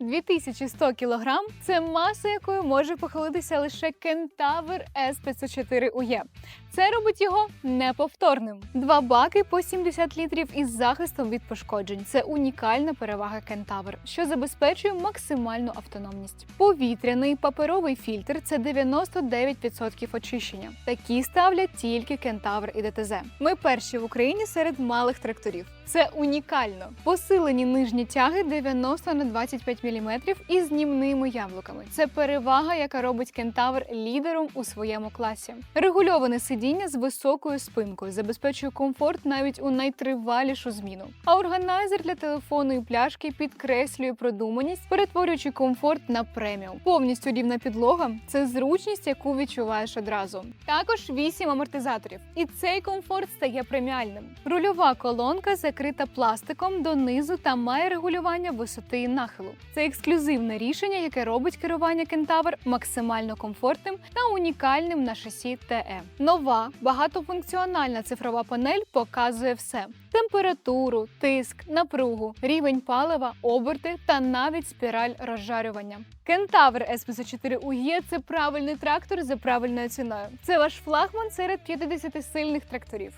2100 кг – це маса, якою може похвалитися лише кентавр С504 УЄ. Це робить його неповторним. Два баки по 70 літрів із захистом від пошкоджень. Це унікальна перевага кентавр, що забезпечує максимальну автономність. Повітряний паперовий фільтр це 99% очищення. Такі ставлять тільки кентавр і ДТЗ. Ми перші в Україні серед малих тракторів. Це унікально. Посилені нижні тяги 90 на 25 мм із знімними яблуками. Це перевага, яка робить кентавр лідером у своєму класі. Регульоване сидіння з високою спинкою забезпечує комфорт навіть у найтривалішу зміну. А органайзер для телефонної пляшки підкреслює продуманість, перетворюючи комфорт на преміум. Повністю рівна підлога це зручність, яку відчуваєш одразу. Також 8 амортизаторів, і цей комфорт стає преміальним. Рульова колонка закрита пластиком донизу та має регулювання висоти і нахилу. Це ексклюзивне рішення, яке робить керування кентавр максимально комфортним та унікальним на шасі ТЕ. Нова багатофункціональна цифрова панель показує все: температуру, тиск, напругу, рівень палива, оберти та навіть спіраль розжарювання. Кентавр С54 УЄ – це правильний трактор за правильною ціною. Це ваш флагман серед 50 сильних тракторів.